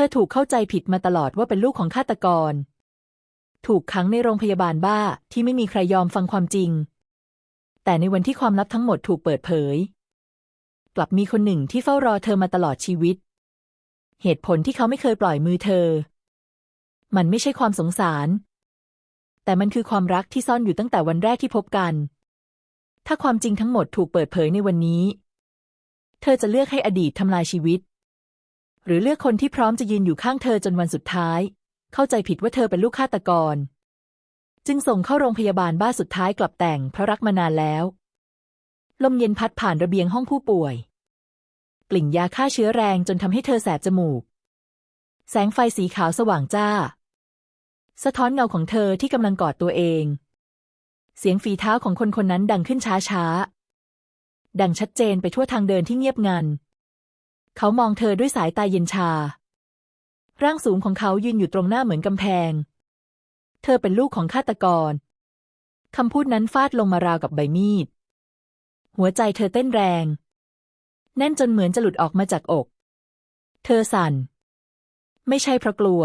ธอถูกเข้าใจผิดมาตลอดว่าเป็นลูกของฆาตกร ถูกขังในโรงพยาบาลบ้าที่ไม่มีใครยอมฟังความจริง แต่ในวันที่ความลับทั้งหมดถูกเปิดเผย กลับมีคนหนึ่งที่เฝ้ารอเธอมาตลอดชีวิต เหตุผลที่เขาไม่เคยปล่อยมือเธอ มันไม่ใช่ความสงสาร แต่มันคือความรักที่ซ่อนอยู่ตั้งแต่วันแรกที่พบกัน ถ้าความจริงทั้งหมดถูกเปิดเผยในวันนี้ เธอจะเลือกให้อดีตทำลายชีวิต หรือเลือกคนที่พร้อมจะยืนอยู่ข้างเธอจนวันสุดท้าย เข้าใจผิดว่าเธอเป็นลูกฆาตกร จึงส่งเข้าโรงพยาบาลบ้าสุดท้ายกลับแต่งเพราะรักมานานแล้ว ลมเย็นพัดผ่านระเบียงห้องผู้ป่วย กลิ่นยาฆ่าเชื้อแรงจนทำให้เธอแสบจมูก แสงไฟสีขาวสว่างจ้า สะท้อนเงาของเธอที่กำลังกอดตัวเอง เสียงฝีเท้าของคนคนนั้นดังขึ้นช้าๆดังชัดเจนไปทั่วทางเดินที่เงียบงัน เขามองเธอด้วยสายตาเย็นชา ร่างสูงของเขายืนอยู่ตรงหน้าเหมือนกำแพง เธอเป็นลูกของฆาตกร คำพูดนั้นฟาดลงมาราวกับใบมีด หัวใจเธอเต้นแรง แน่นจนเหมือนจะหลุดออกมาจากอก เธอสั่น ไม่ใช่เพราะกลัว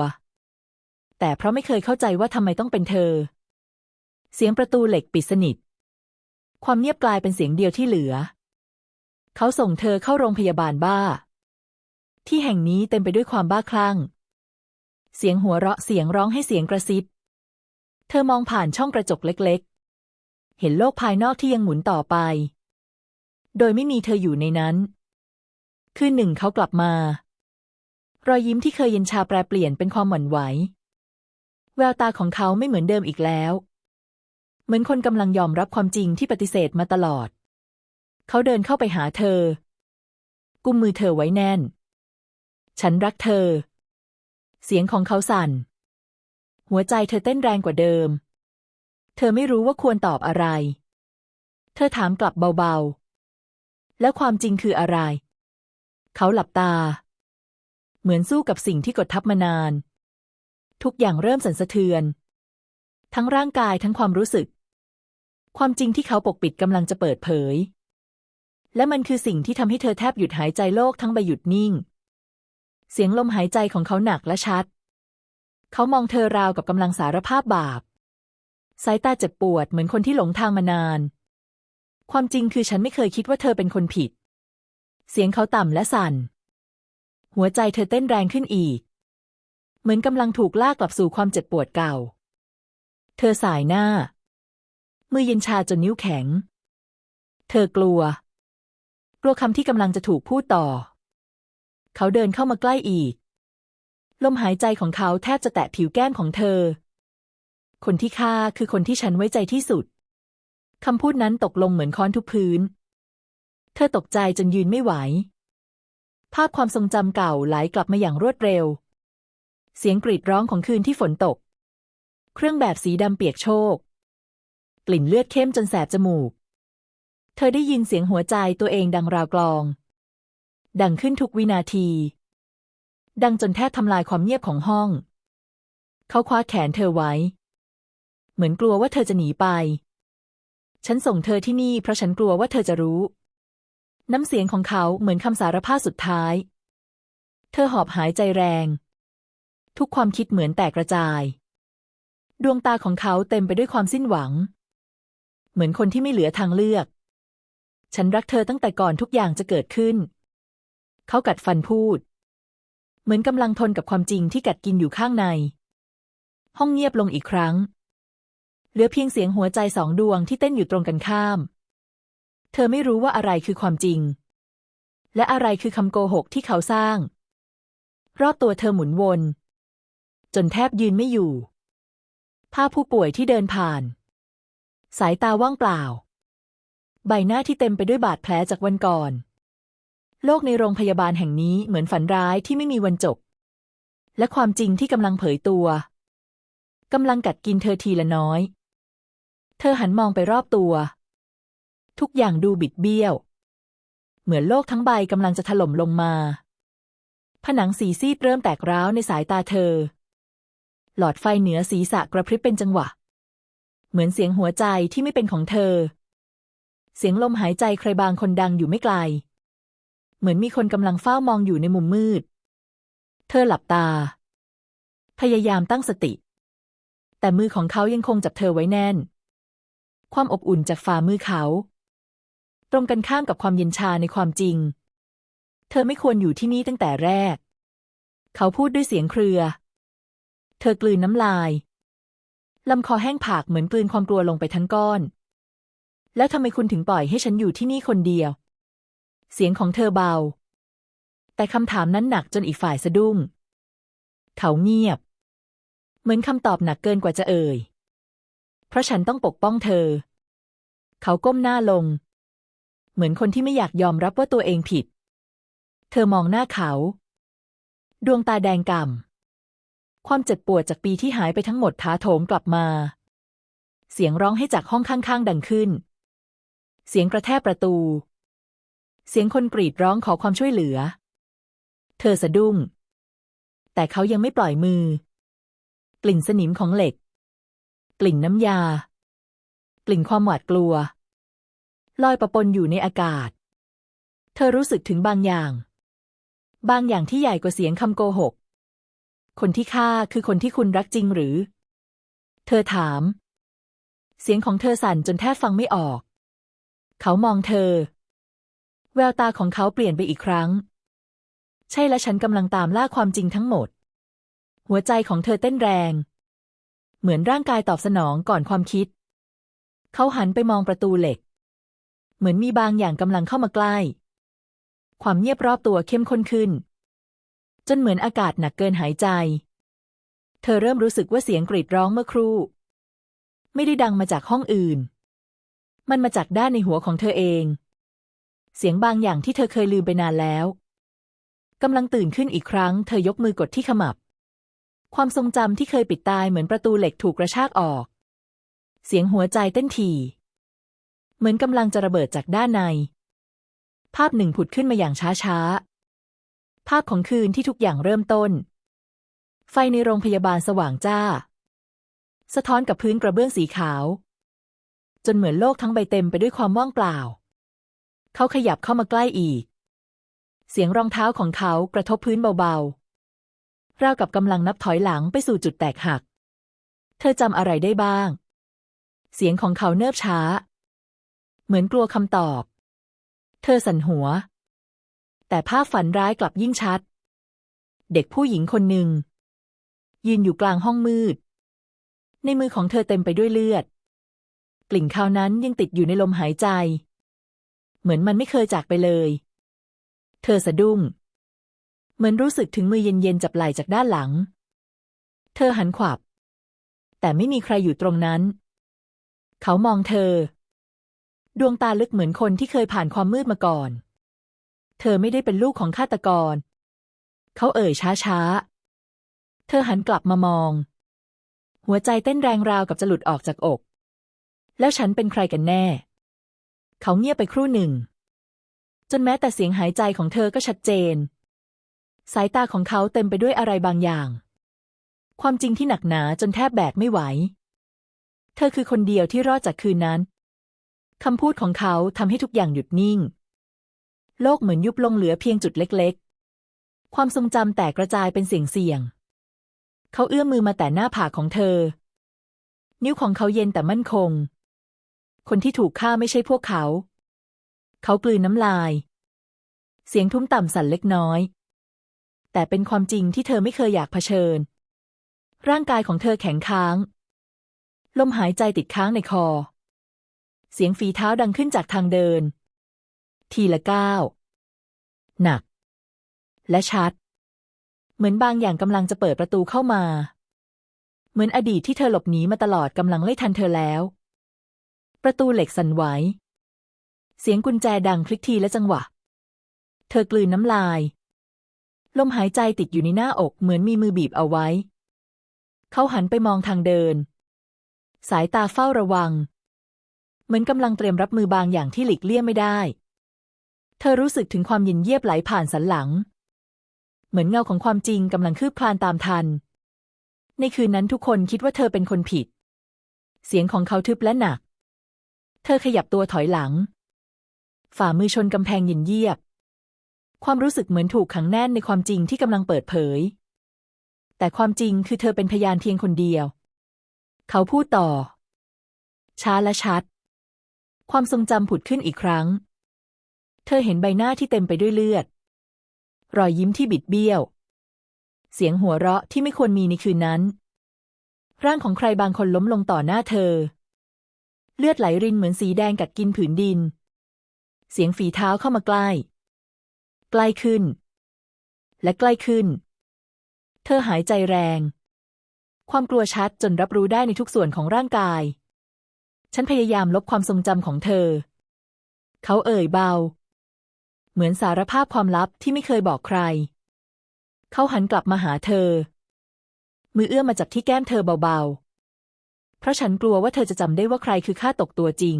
แต่เพราะไม่เคยเข้าใจว่าทำไมต้องเป็นเธอ เสียงประตูเหล็กปิดสนิท ความเงียบกลายเป็นเสียงเดียวที่เหลือ เขาส่งเธอเข้าโรงพยาบาลบ้า ที่แห่งนี้เต็มไปด้วยความบ้าคลั่ง เสียงหัวเราะเสียงร้องให้เสียงกระซิบ เธอมองผ่านช่องกระจกเล็กๆ เห็นโลกภายนอกที่ยังหมุนต่อไป โดยไม่มีเธออยู่ในนั้น คืนหนึ่งเขากลับมา รอยยิ้มที่เคยเย็นชาแปรเปลี่ยนเป็นความหวั่นไหว แววตาของเขาไม่เหมือนเดิมอีกแล้ว เหมือนคนกำลังยอมรับความจริงที่ปฏิเสธมาตลอด เขาเดินเข้าไปหาเธอ กุมมือเธอไว้แน่น ฉันรักเธอ เสียงของเขาสั่น หัวใจเธอเต้นแรงกว่าเดิม เธอไม่รู้ว่าควรตอบอะไร เธอถามกลับเบาๆ แล้วความจริงคืออะไร เขาหลับตา เหมือนสู้กับสิ่งที่กดทับมานาน ทุกอย่างเริ่มสั่นสะเทือน ทั้งร่างกายทั้งความรู้สึก ความจริงที่เขาปกปิดกำลังจะเปิดเผยและมันคือสิ่งที่ทำให้เธอแทบหยุดหายใจโลกทั้งใบหยุดนิ่ง เสียงลมหายใจของเขาหนักและชัด เขามองเธอราวกับกำลังสารภาพบาป สายตาเจ็บปวดเหมือนคนที่หลงทางมานาน ความจริงคือฉันไม่เคยคิดว่าเธอเป็นคนผิด เสียงเขาต่ำและสั่น หัวใจเธอเต้นแรงขึ้นอีก เหมือนกำลังถูกลากกลับสู่ความเจ็บปวดเก่า เธอสายหน้า มือเย็นชาจนนิ้วแข็ง เธอกลัว กลัวคำที่กำลังจะถูกพูดต่อ เขาเดินเข้ามาใกล้อีก ลมหายใจของเขาแทบจะแตะผิวแก้มของเธอ คนที่ฆ่าคือคนที่ฉันไว้ใจที่สุด คำพูดนั้นตกลงเหมือนค้อนทุบพื้น เธอตกใจจนยืนไม่ไหว ภาพความทรงจำเก่าไหลกลับมาอย่างรวดเร็ว เสียงกรีดร้องของคืนที่ฝนตก เครื่องแบบสีดำเปียกโชก กลิ่นเลือดเข้มจนแสบจมูก เธอได้ยินเสียงหัวใจตัวเองดังราวกลอง ดังขึ้นทุกวินาที ดังจนแทบทำลายความเงียบของห้อง เขาคว้าแขนเธอไว้ เหมือนกลัวว่าเธอจะหนีไป ฉันส่งเธอที่นี่เพราะฉันกลัวว่าเธอจะรู้ น้ำเสียงของเขาเหมือนคำสารภาพสุดท้าย เธอหอบหายใจแรง ทุกความคิดเหมือนแตกกระจาย ดวงตาของเขาเต็มไปด้วยความสิ้นหวัง เหมือนคนที่ไม่เหลือทางเลือก ฉันรักเธอตั้งแต่ก่อนทุกอย่างจะเกิดขึ้น เขากัดฟันพูด เหมือนกำลังทนกับความจริงที่กัดกินอยู่ข้างใน ห้องเงียบลงอีกครั้ง เหลือเพียงเสียงหัวใจสองดวงที่เต้นอยู่ตรงกันข้าม เธอไม่รู้ว่าอะไรคือความจริง และอะไรคือคำโกหกที่เขาสร้าง รอบตัวเธอหมุนวน จนแทบยืนไม่อยู่ภาพผู้ป่วยที่เดินผ่าน สายตาว่างเปล่า ใบหน้าที่เต็มไปด้วยบาดแผลจากวันก่อน โลกในโรงพยาบาลแห่งนี้เหมือนฝันร้ายที่ไม่มีวันจบ และความจริงที่กำลังเผยตัวกำลังกัดกินเธอทีละน้อย เธอหันมองไปรอบตัว ทุกอย่างดูบิดเบี้ยว เหมือนโลกทั้งใบกำลังจะถล่มลงมา ผนังสีซีดเริ่มแตกร้าวในสายตาเธอ หลอดไฟเหนือศีรษะกระพริบเป็นจังหวะ เหมือนเสียงหัวใจที่ไม่เป็นของเธอ เสียงลมหายใจใครบางคนดังอยู่ไม่ไกล เหมือนมีคนกำลังเฝ้ามองอยู่ในมุมมืด เธอหลับตา พยายามตั้งสติ แต่มือของเขายังคงจับเธอไว้แน่น ความอบอุ่นจากฝ่ามือเขา ตรงกันข้ามกับความเย็นชาในความจริง เธอไม่ควรอยู่ที่นี่ตั้งแต่แรก เขาพูดด้วยเสียงเครือ เธอกลืนน้ำลายลำคอแห้งผากเหมือนกลืนความกลัวลงไปทั้งก้อน แล้วทำไมคุณถึงปล่อยให้ฉันอยู่ที่นี่คนเดียว เสียงของเธอเบา แต่คำถามนั้นหนักจนอีกฝ่ายสะดุ้ง เขาเงียบ เหมือนคำตอบหนักเกินกว่าจะเอ่ย เพราะฉันต้องปกป้องเธอ เขาก้มหน้าลง เหมือนคนที่ไม่อยากยอมรับว่าตัวเองผิด เธอมองหน้าเขา ดวงตาแดงก่ำความเจ็บปวดจากปีที่หายไปทั้งหมดถาโถมกลับมา เสียงร้องให้จากห้องข้างๆ ดังขึ้นเสียงกระแทกประตู เสียงคนกรีดร้องขอความช่วยเหลือ เธอสะดุ้ง แต่เขายังไม่ปล่อยมือ กลิ่นสนิมของเหล็ก กลิ่นน้ำยา กลิ่นความหวาดกลัว ลอยประปนอยู่ในอากาศ เธอรู้สึกถึงบางอย่าง บางอย่างที่ใหญ่กว่าเสียงคำโกหก คนที่ฆ่าคือคนที่คุณรักจริงหรือ เธอถาม เสียงของเธอสั่นจนแทบฟังไม่ออก เขามองเธอ แววตาของเขาเปลี่ยนไปอีกครั้ง ใช่และฉันกำลังตามล่าความจริงทั้งหมด หัวใจของเธอเต้นแรง เหมือนร่างกายตอบสนองก่อนความคิด เขาหันไปมองประตูเหล็ก เหมือนมีบางอย่างกำลังเข้ามาใกล้ ความเงียบรอบตัวเข้มข้นขึ้น จนเหมือนอากาศหนักเกินหายใจ เธอเริ่มรู้สึกว่าเสียงกรีดร้องเมื่อครู่ ไม่ได้ดังมาจากห้องอื่น มันมาจากด้านในหัวของเธอเอง เสียงบางอย่างที่เธอเคยลืมไปนานแล้วกำลังตื่นขึ้นอีกครั้ง เธอยกมือกดที่ขมับ ความทรงจำที่เคยปิดตายเหมือนประตูเหล็กถูกกระชากออก เสียงหัวใจเต้นถี่เหมือนกำลังจะระเบิดจากด้านใน ภาพหนึ่งผุดขึ้นมาอย่างช้าๆ ภาพของคืนที่ทุกอย่างเริ่มต้น ไฟในโรงพยาบาลสว่างจ้า สะท้อนกับพื้นกระเบื้องสีขาว จนเหมือนโลกทั้งใบเต็มไปด้วยความว่างเปล่า เขาขยับเข้ามาใกล้อีก เสียงรองเท้าของเขากระทบพื้นเบาๆราวกับกำลังนับถอยหลังไปสู่จุดแตกหัก เธอจำอะไรได้บ้าง เสียงของเขาเนิบช้า เหมือนกลัวคำตอบ เธอสั่นหัว แต่ภาพฝันร้ายกลับยิ่งชัด เด็กผู้หญิงคนหนึ่ง ยืนอยู่กลางห้องมืด ในมือของเธอเต็มไปด้วยเลือด กลิ่นคาวนั้นยังติดอยู่ในลมหายใจ เหมือนมันไม่เคยจากไปเลย เธอสะดุ้ง เหมือนรู้สึกถึงมือเย็นๆจับไหล่จากด้านหลัง เธอหันขวับ แต่ไม่มีใครอยู่ตรงนั้น เขามองเธอ ดวงตาลึกเหมือนคนที่เคยผ่านความมืดมาก่อน เธอไม่ได้เป็นลูกของฆาตกร เขาเอ่ยช้าๆ เธอหันกลับมามอง หัวใจเต้นแรงราวกับจะหลุดออกจากอก แล้วฉันเป็นใครกันแน่ เขาเงียบไปครู่หนึ่ง จนแม้แต่เสียงหายใจของเธอก็ชัดเจน สายตาของเขาเต็มไปด้วยอะไรบางอย่าง ความจริงที่หนักหนาจนแทบแบกไม่ไหว เธอคือคนเดียวที่รอดจากคืนนั้นคำพูดของเขาทำให้ทุกอย่างหยุดนิ่ง โลกเหมือนยุบลงเหลือเพียงจุดเล็ก ๆ ความทรงจำแตกกระจายเป็นเสียงเสียง เขาเอื้อมมือมาแต่หน้าผากของเธอ นิ้วของเขาเย็นแต่มั่นคง คนที่ถูกฆ่าไม่ใช่พวกเขา เขากลืนน้ำลาย เสียงทุ้มต่ำสั่นเล็กน้อย แต่เป็นความจริงที่เธอไม่เคยอยากเผชิญ ร่างกายของเธอแข็งค้าง ลมหายใจติดค้างในคอ เสียงฝีเท้าดังขึ้นจากทางเดิน ทีละก้าวหนัก และชัด เหมือนบางอย่างกำลังจะเปิดประตูเข้ามา เหมือนอดีตที่เธอหลบหนีมาตลอดกำลังไล่ทันเธอแล้ว ประตูเหล็กสั่นไหว เสียงกุญแจดังคลิกทีและจังหวะ เธอกลืนน้ำลาย ลมหายใจติดอยู่ในหน้าอกเหมือนมีมือบีบเอาไว้ เขาหันไปมองทางเดิน สายตาเฝ้าระวัง เหมือนกำลังเตรียมรับมือบางอย่างที่หลีกเลี่ยงไม่ได้ เธอรู้สึกถึงความเย็นเยียบไหลผ่านสันหลัง เหมือนเงาของความจริงกำลังคืบคลานตามทัน ในคืนนั้นทุกคนคิดว่าเธอเป็นคนผิดเสียงของเขาทึบและหนัก เธอขยับตัวถอยหลัง ฝ่ามือชนกำแพงเย็นเยียบ ความรู้สึกเหมือนถูกขังแน่นในความจริงที่กำลังเปิดเผย แต่ความจริงคือเธอเป็นพยานเพียงคนเดียว เขาพูดต่อ ช้าและชัด ความทรงจำผุดขึ้นอีกครั้ง เธอเห็นใบหน้าที่เต็มไปด้วยเลือด รอยยิ้มที่บิดเบี้ยว เสียงหัวเราะที่ไม่ควรมีในคืนนั้น ร่างของใครบางคนล้มลงต่อหน้าเธอ เลือดไหลรินเหมือนสีแดงกัดกินผืนดิน เสียงฝีเท้าเข้ามาใกล้ ใกล้ขึ้น และใกล้ขึ้น เธอหายใจแรง ความกลัวชัดจนรับรู้ได้ในทุกส่วนของร่างกาย ฉันพยายามลบความทรงจำของเธอ เขาเอ่ยเบา เหมือนสารภาพความลับที่ไม่เคยบอกใคร เขาหันกลับมาหาเธอ มือเอื้อมมาจับที่แก้มเธอเบาๆ เพราะฉันกลัวว่าเธอจะจำได้ว่าใครคือข้าตกตัวจริง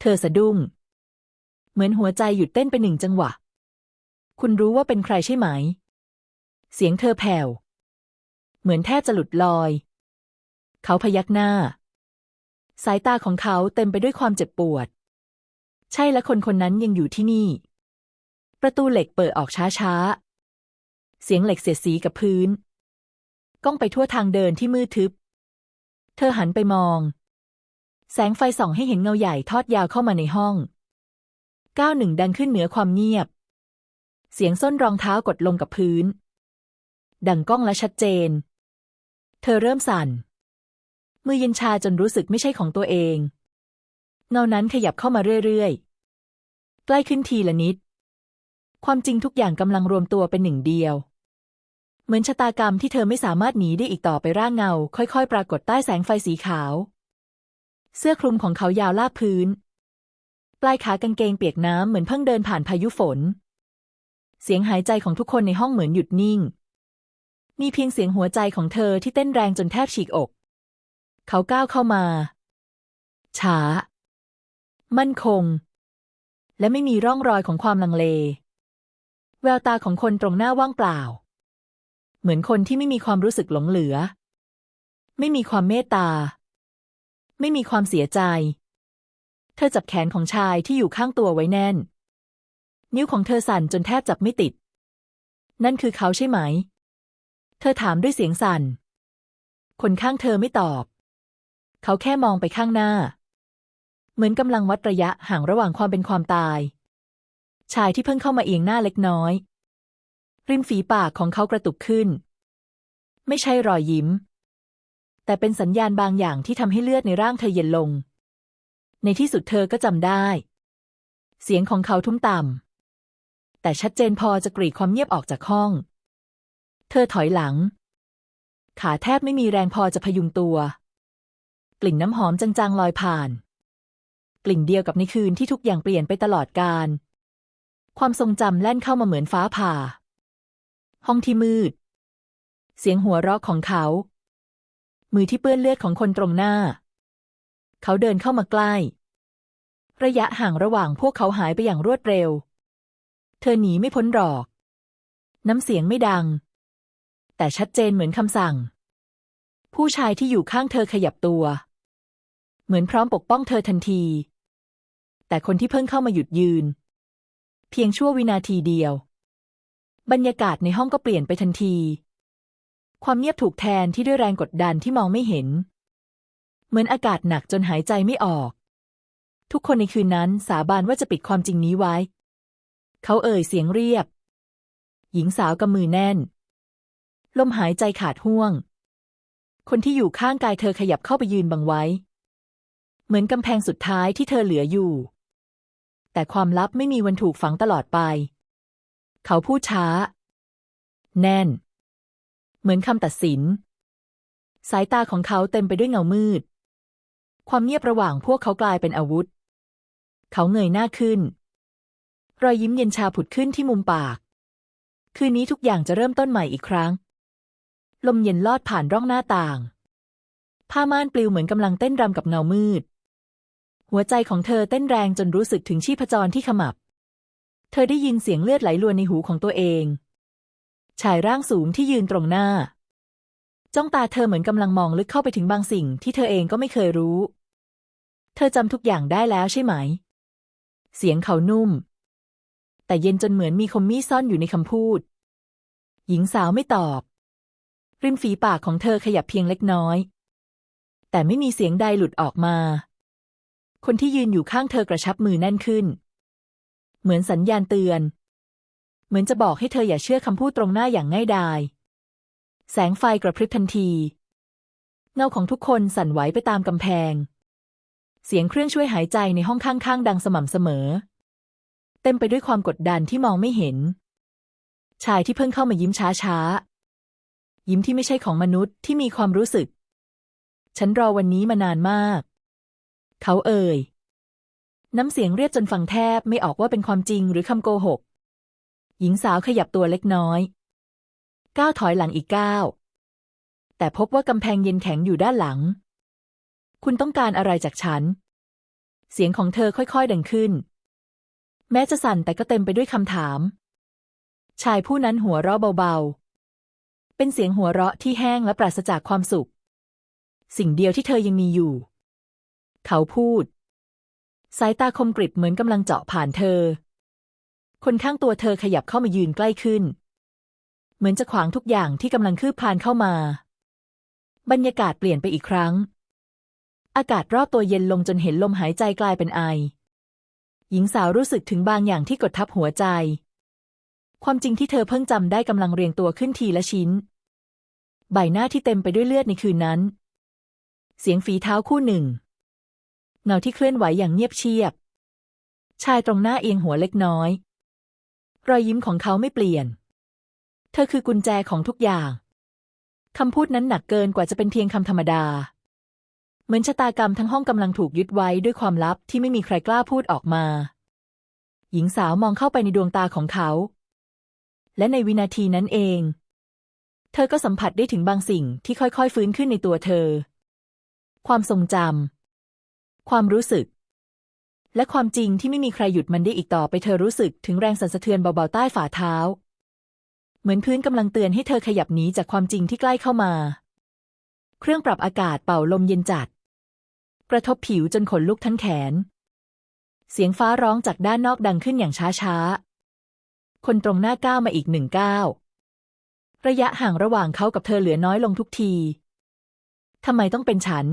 เธอสะดุ้ง เหมือนหัวใจหยุดเต้นไปหนึ่งจังหวะ คุณรู้ว่าเป็นใครใช่ไหม เสียงเธอแผ่ว เหมือนแทบจะหลุดลอย เขาพยักหน้า สายตาของเขาเต็มไปด้วยความเจ็บปวด ใช่และคนคนนั้นยังอยู่ที่นี่ ประตูเหล็กเปิดออกช้าๆ เสียงเหล็กเสียดสีกับพื้นก้องไปทั่วทางเดินที่มืดทึบ เธอหันไปมอง แสงไฟส่องให้เห็นเงาใหญ่ทอดยาวเข้ามาในห้อง ก้าวหนึ่งดังขึ้นเหนือความเงียบ เสียงส้นรองเท้ากดลงกับพื้น ดังก้องและชัดเจน เธอเริ่มสั่น มือเย็นชาจนรู้สึกไม่ใช่ของตัวเอง เงานั้นขยับเข้ามาเรื่อยๆ ใกล้ขึ้นทีละนิด ความจริงทุกอย่างกำลังรวมตัวเป็นหนึ่งเดียว เหมือนชะตากรรมที่เธอไม่สามารถหนีได้อีกต่อไปร่างเงา ค่อยๆ ปรากฏใต้แสงไฟสีขาว เสื้อคลุมของเขายาวลาบพื้น ปลายขากางเกงเปียกน้ำเหมือนเพิ่งเดินผ่านพายุฝน เสียงหายใจของทุกคนในห้องเหมือนหยุดนิ่ง มีเพียงเสียงหัวใจของเธอที่เต้นแรงจนแทบฉีกอก เขาก้าวเข้ามา ช้า มั่นคง และไม่มีร่องรอยของความลังเล แววตาของคนตรงหน้าว่างเปล่า เหมือนคนที่ไม่มีความรู้สึกหลงเหลือ ไม่มีความเมตตา ไม่มีความเสียใจ เธอจับแขนของชายที่อยู่ข้างตัวไว้แน่น นิ้วของเธอสั่นจนแทบจับไม่ติด นั่นคือเขาใช่ไหม เธอถามด้วยเสียงสั่น คนข้างเธอไม่ตอบ เขาแค่มองไปข้างหน้า เหมือนกำลังวัดระยะห่างระหว่างความเป็นความตาย ชายที่เพิ่งเข้ามาเอียงหน้าเล็กน้อย ริมฝีปากของเขากระตุกขึ้น ไม่ใช่รอยยิ้ม แต่เป็นสัญญาณบางอย่างที่ทำให้เลือดในร่างเธอเย็นลง ในที่สุดเธอก็จำได้ เสียงของเขาทุ้มต่ำแต่ชัดเจนพอจะกรีดความเงียบออกจากห้อง เธอถอยหลัง ขาแทบไม่มีแรงพอจะพยุงตัว กลิ่นน้ำหอมจางๆลอยผ่าน กลิ่นเดียวกับในคืนที่ทุกอย่างเปลี่ยนไปตลอดกาลความทรงจำแล่นเข้ามาเหมือนฟ้าผ่า ห้องที่มืด เสียงหัวเราะของเขา มือที่เปื้อนเลือดของคนตรงหน้า เขาเดินเข้ามาใกล้ ระยะห่างระหว่างพวกเขาหายไปอย่างรวดเร็ว เธอหนีไม่พ้นหรอก น้ำเสียงไม่ดัง แต่ชัดเจนเหมือนคำสั่ง ผู้ชายที่อยู่ข้างเธอขยับตัว เหมือนพร้อมปกป้องเธอทันที แต่คนที่เพิ่งเข้ามาหยุดยืน เพียงชั่ววินาทีเดียว บรรยากาศในห้องก็เปลี่ยนไปทันที ความเงียบถูกแทนที่ด้วยแรงกดดันที่มองไม่เห็น เหมือนอากาศหนักจนหายใจไม่ออก ทุกคนในคืนนั้นสาบานว่าจะปิดความจริงนี้ไว้ เขาเอ่ยเสียงเรียบ หญิงสาวกำมือแน่น ลมหายใจขาดห่วง คนที่อยู่ข้างกายเธอขยับเข้าไปยืนบังไว้ เหมือนกำแพงสุดท้ายที่เธอเหลืออยู่ แต่ความลับไม่มีวันถูกฝังตลอดไป เขาพูดช้า แน่น เหมือนคำตัดสิน สายตาของเขาเต็มไปด้วยเงามืด ความเงียบระหว่างพวกเขากลายเป็นอาวุธ เขาเงยหน้าขึ้น รอยยิ้มเย็นชาผุดขึ้นที่มุมปาก คืนนี้ทุกอย่างจะเริ่มต้นใหม่อีกครั้ง ลมเย็นลอดผ่านร่องหน้าต่าง ผ้าม่านปลิวเหมือนกำลังเต้นรำกับเงามืด หัวใจของเธอเต้นแรงจนรู้สึกถึงชีพจรที่ขมับ เธอได้ยินเสียงเลือดไหลลวนในหูของตัวเอง ชายร่างสูงที่ยืนตรงหน้า จ้องตาเธอเหมือนกำลังมองลึกเข้าไปถึงบางสิ่งที่เธอเองก็ไม่เคยรู้ เธอจำทุกอย่างได้แล้วใช่ไหม เสียงเขานุ่ม แต่เย็นจนเหมือนมีคมมีดซ่อนอยู่ในคำพูด หญิงสาวไม่ตอบ ริมฝีปากของเธอขยับเพียงเล็กน้อย แต่ไม่มีเสียงใดหลุดออกมา คนที่ยืนอยู่ข้างเธอกระชับมือแน่นขึ้น เหมือนสัญญาณเตือน เหมือนจะบอกให้เธออย่าเชื่อคำพูดตรงหน้าอย่างง่ายดาย แสงไฟกระพริบทันที เงาของทุกคนสั่นไหวไปตามกำแพง เสียงเครื่องช่วยหายใจในห้องข้างๆ ดังสม่ำเสมอ เต็มไปด้วยความกดดันที่มองไม่เห็น ชายที่เพิ่งเข้ามายิ้มช้าๆ ยิ้มที่ไม่ใช่ของมนุษย์ที่มีความรู้สึก ฉันรอวันนี้มานานมาก เขาเอ่ย น้ำเสียงเรียบจนฟังแทบไม่ออกว่าเป็นความจริงหรือคำโกหก หญิงสาวขยับตัวเล็กน้อย ก้าวถอยหลังอีกก้าวแต่พบว่ากำแพงเย็นแข็งอยู่ด้านหลัง คุณต้องการอะไรจากฉัน เสียงของเธอค่อยๆ ดังขึ้น แม้จะสั่นแต่ก็เต็มไปด้วยคำถาม ชายผู้นั้นหัวเราะเบาๆ เป็นเสียงหัวเราะที่แห้งและปราศจากความสุข สิ่งเดียวที่เธอยังมีอยู่ เขาพูด สายตาคมกริบเหมือนกำลังเจาะผ่านเธอ คนข้างตัวเธอขยับเข้ามายืนใกล้ขึ้น เหมือนจะขวางทุกอย่างที่กำลังคืบคลานเข้ามา บรรยากาศเปลี่ยนไปอีกครั้ง อากาศรอบตัวเย็นลงจนเห็นลมหายใจกลายเป็นไอ หญิงสาวรู้สึกถึงบางอย่างที่กดทับหัวใจ ความจริงที่เธอเพิ่งจำได้กำลังเรียงตัวขึ้นทีละชิ้น ใบหน้าที่เต็มไปด้วยเลือดในคืนนั้น เสียงฝีเท้าคู่หนึ่ง เงาที่เคลื่อนไหวอย่างเงียบเชียบ ชายตรงหน้าเอียงหัวเล็กน้อย รอยยิ้มของเขาไม่เปลี่ยน เธอคือกุญแจของทุกอย่างคำพูดนั้นหนักเกินกว่าจะเป็นเพียงคำธรรมดา เหมือนชะตากรรมทั้งห้องกำลังถูกยึดไว้ด้วยความลับที่ไม่มีใครกล้าพูดออกมา หญิงสาวมองเข้าไปในดวงตาของเขา และในวินาทีนั้นเอง เธอก็สัมผัสได้ถึงบางสิ่งที่ค่อยๆ ฟื้นขึ้นในตัวเธอ ความทรงจำ ความรู้สึก และความจริงที่ไม่มีใครหยุดมันได้อีกต่อไปเธอรู้สึกถึงแรงสั่นสะเทือนเบาๆใต้ฝ่าเท้า เหมือนพื้นกำลังเตือนให้เธอขยับหนีจากความจริงที่ใกล้เข้ามา เครื่องปรับอากาศเป่าลมเย็นจัด กระทบผิวจนขนลุกทั้งแขน เสียงฟ้าร้องจากด้านนอกดังขึ้นอย่างช้าๆ คนตรงหน้าก้าวมาอีกหนึ่งก้าวระยะห่างระหว่างเขากับเธอเหลือน้อยลงทุกที ทำไมต้องเป็นฉัน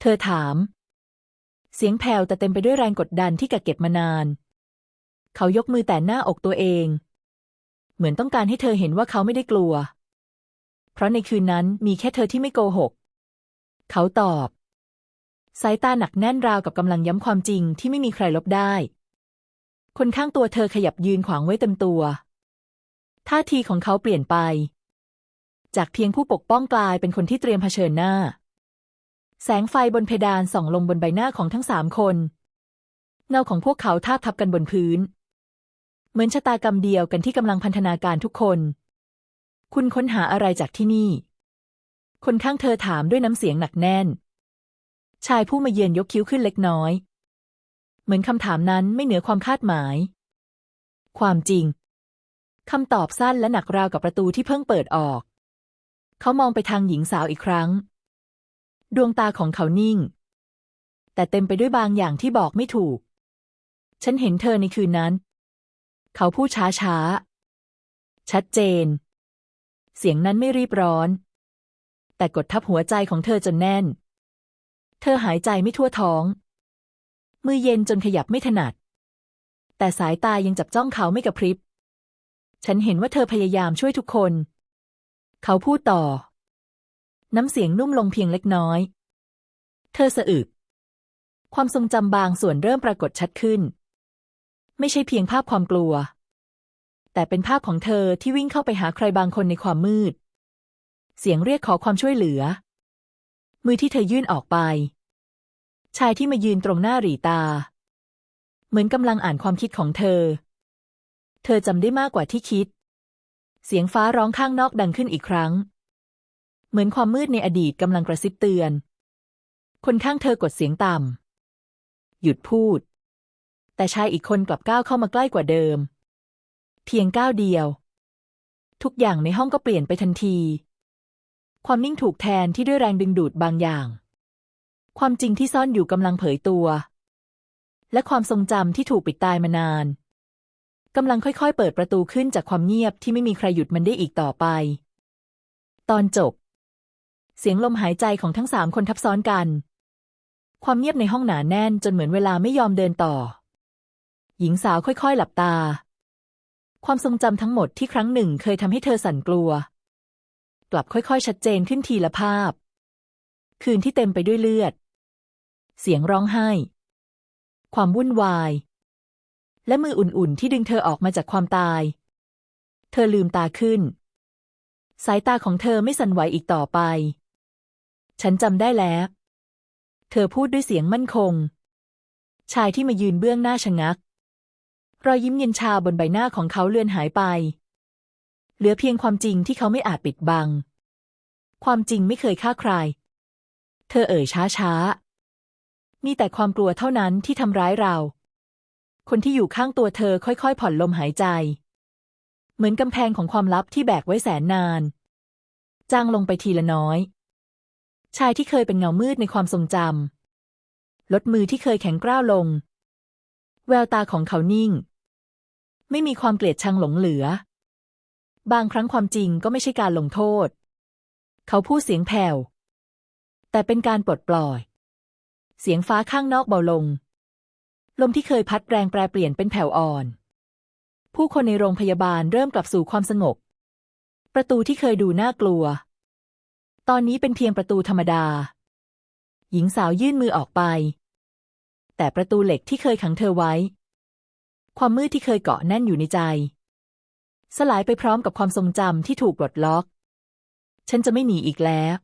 เธอถาม เสียงแผ่วแต่เต็มไปด้วยแรงกดดันที่กักเก็บมานาน เขายกมือแต่หน้าอกตัวเอง เหมือนต้องการให้เธอเห็นว่าเขาไม่ได้กลัว เพราะในคืนนั้นมีแค่เธอที่ไม่โกหก เขาตอบ สายตาหนักแน่นราวกับกำลังย้ำความจริงที่ไม่มีใครลบได้ คนข้างตัวเธอขยับยืนขวางไว้เต็มตัว ท่าทีของเขาเปลี่ยนไป จากเพียงผู้ปกป้องกลายเป็นคนที่เตรียมเผชิญหน้า แสงไฟบนเพดานส่องลงบนใบหน้าของทั้งสามคน เงาของพวกเขาทาบทับกันบนพื้น เหมือนชะตากรรมเดียวกันที่กำลังพันธนาการทุกคน คุณค้นหาอะไรจากที่นี่ คนข้างเธอถามด้วยน้ำเสียงหนักแน่น ชายผู้มาเยือนยกคิ้วขึ้นเล็กน้อย เหมือนคำถามนั้นไม่เหนือความคาดหมาย ความจริงคำตอบสั้นและหนักราวกับประตูที่เพิ่งเปิดออก เขามองไปทางหญิงสาวอีกครั้ง ดวงตาของเขานิ่ง แต่เต็มไปด้วยบางอย่างที่บอกไม่ถูก ฉันเห็นเธอในคืนนั้น เขาพูดช้าช้า ชัดเจน เสียงนั้นไม่รีบร้อน แต่กดทับหัวใจของเธอจนแน่น เธอหายใจไม่ทั่วท้อง มือเย็นจนขยับไม่ถนัด แต่สายตายังจับจ้องเขาไม่กระพริบ ฉันเห็นว่าเธอพยายามช่วยทุกคน เขาพูดต่อ น้ำเสียงนุ่มลงเพียงเล็กน้อย เธอสะอึก ความทรงจำบางส่วนเริ่มปรากฏชัดขึ้น ไม่ใช่เพียงภาพความกลัว แต่เป็นภาพของเธอที่วิ่งเข้าไปหาใครบางคนในความมืด เสียงเรียกขอความช่วยเหลือ มือที่เธอยื่นออกไป ชายที่มายืนตรงหน้าหรีตา เหมือนกำลังอ่านความคิดของเธอ เธอจำได้มากกว่าที่คิดเสียงฟ้าร้องข้างนอกดังขึ้นอีกครั้ง เหมือนความมืดในอดีตกำลังกระซิบเตือน คนข้างเธอกดเสียงต่ำหยุดพูด แต่ชายอีกคนกลับก้าวเข้ามาใกล้กว่าเดิม เพียงก้าวเดียว ทุกอย่างในห้องก็เปลี่ยนไปทันที ความนิ่งถูกแทนที่ด้วยแรงดึงดูดบางอย่าง ความจริงที่ซ่อนอยู่กำลังเผยตัว และความทรงจำที่ถูกปิดตายมานานกำลังค่อยๆ เปิดประตูขึ้นจากความเงียบที่ไม่มีใครหยุดมันได้อีกต่อไป ตอนจบ เสียงลมหายใจของทั้งสามคนทับซ้อนกัน ความเงียบในห้องหนาแน่นจนเหมือนเวลาไม่ยอมเดินต่อ หญิงสาวค่อยๆ หลับตา ความทรงจำทั้งหมดที่ครั้งหนึ่งเคยทำให้เธอสั่นกลัว กลับค่อยๆ ชัดเจนขึ้นทีละภาพ คืนที่เต็มไปด้วยเลือด เสียงร้องไห้ ความวุ่นวาย และมืออุ่นๆ ที่ดึงเธอออกมาจากความตาย เธอลืมตาขึ้น สายตาของเธอไม่สั่นไหวอีกต่อไป ฉันจำได้แล้ว เธอพูดด้วยเสียงมั่นคง ชายที่มายืนเบื้องหน้าชะงัก รอยยิ้มเย็นชาบนใบหน้าของเขาเลือนหายไป เหลือเพียงความจริงที่เขาไม่อาจปิดบัง ความจริงไม่เคยฆ่าใคร เธอเอ่ยช้าช้ามีแต่ความกลัวเท่านั้นที่ทำร้ายเรา คนที่อยู่ข้างตัวเธอค่อยๆ ผ่อนลมหายใจ เหมือนกำแพงของความลับที่แบกไว้แสนนาน จางลงไปทีละน้อย ชายที่เคยเป็นเงามืดในความทรงจำลดมือที่เคยแข็งกร้าวลง แววตาของเขานิ่ง ไม่มีความเกลียดชังหลงเหลือ บางครั้งความจริงก็ไม่ใช่การลงโทษ เขาพูดเสียงแผ่ว แต่เป็นการปลดปล่อย เสียงฟ้าข้างนอกเบาลง ลมที่เคยพัดแรงแปรเปลี่ยนเป็นแผ่วอ่อน ผู้คนในโรงพยาบาลเริ่มกลับสู่ความสงบ ประตูที่เคยดูน่ากลัว ตอนนี้เป็นเพียงประตูธรรมดา หญิงสาวยื่นมือออกไป แต่ประตูเหล็กที่เคยขังเธอไว้ ความมืดที่เคยเกาะแน่นอยู่ในใจ สลายไปพร้อมกับความทรงจำที่ถูกปลดล็อก ฉันจะไม่หนีอีกแล้ว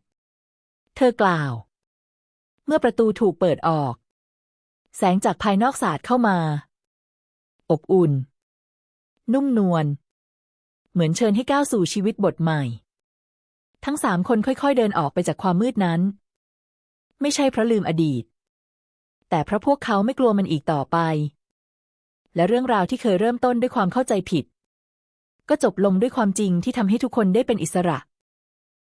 เธอกล่าว เมื่อประตูถูกเปิดออก แสงจากภายนอกสาดเข้ามา อบอุ่น นุ่มนวล เหมือนเชิญให้ก้าวสู่ชีวิตบทใหม่ ทั้งสามคนค่อยๆเดินออกไปจากความมืดนั้น ไม่ใช่เพราะลืมอดีต แต่เพราะพวกเขาไม่กลัวมันอีกต่อไป และเรื่องราวที่เคยเริ่มต้นด้วยความเข้าใจผิด ก็จบลงด้วยความจริงที่ทำให้ทุกคนได้เป็นอิสระ